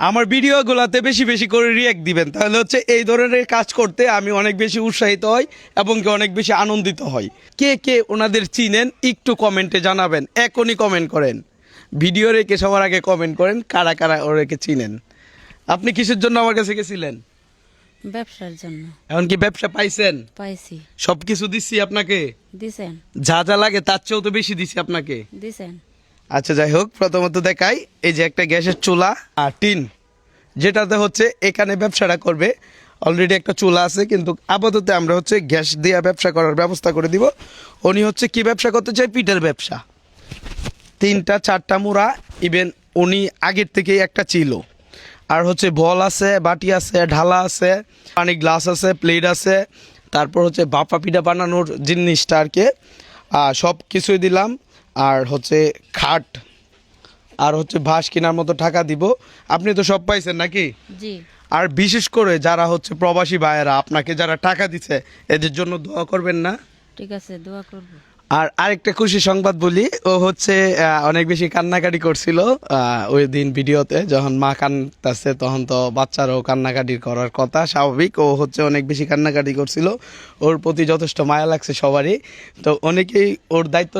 আমার ভিডিওগুলোতে বেশি বেশি করে রিয়াক্ট দিবেন। তাহলে হচ্ছে এই ধরনের কাজ করতে আমি অনেক বেশি উৎসাহিত হই এবং কি অনেক বেশি আনন্দিত হই। কে কে ওনাদের চিনেন একটু কমেন্টে জানাবেন এখনই কমেন্ট করেন। ভিডিও রেখে সবার আগে কমেন্ট করেন কারা কারা ওরেকে চিনেন। আপনি কিসের জন্য আমার কাছে গেছিলেন? ব্যবসার জন্য। এখন কি ব্যবসা পাইছেন? পাইছি। সব কিছু দিচ্ছি আপনাকে? দিছেন। যা যা লাগে তার চেয়েও তো বেশি দিছি আপনাকে। দিছেন। আচ্ছা যাই হোক, প্রথমত দেখাই, এই যে একটা গ্যাসের চুলা আর টিন, যেটাতে হচ্ছে এখানে ব্যবসাটা করবে। অলরেডি একটা চুলা আছে, কিন্তু আপাতত আমরা হচ্ছে গ্যাস দিয়ে ব্যবসা করার ব্যবস্থা করে দিব। উনি হচ্ছে কি ব্যবসা করতে চায়? পিঠের ব্যবসা। তিনটা, চারটা মুড়া ইভেন উনি আগের থেকেই একটা ছিল। আর হচ্ছে বল আছে, বাটি আছে, ঢালা আছে, পানি গ্লাস আছে, প্লেট আছে, তারপর হচ্ছে বাপা পিঠা বানানোর জিনিসটা আর কি। সব কিছুই দিলাম। আর হচ্ছে খাট আর হচ্ছে ভাস কেনার মতো টাকা দিব। আপনি তো সব পাইছেন নাকি? জি। আর বিশেষ করে যারা হচ্ছে প্রবাসী ভাইয়েরা আপনাকে যারা টাকা দিচ্ছে এদের জন্য দোয়া করবেন না? ঠিক আছে দোয়া করব। আর আরেকটা খুশি সংবাদ বলি ও হচ্ছে অনেক বেশি কান্নাকাটি করছিল ওই দিন ভিডিওতে যখন মা কান্দাচ্ছে তখন তো বাচ্চারও কান্নাকাটি করার কথা স্বাভাবিক ও হচ্ছে অনেক বেশি কান্নাকাটি করছিল ওর প্রতি যথেষ্ট মায়া লাগছে সবারই। তো অনেকেই ওর দায়িত্ব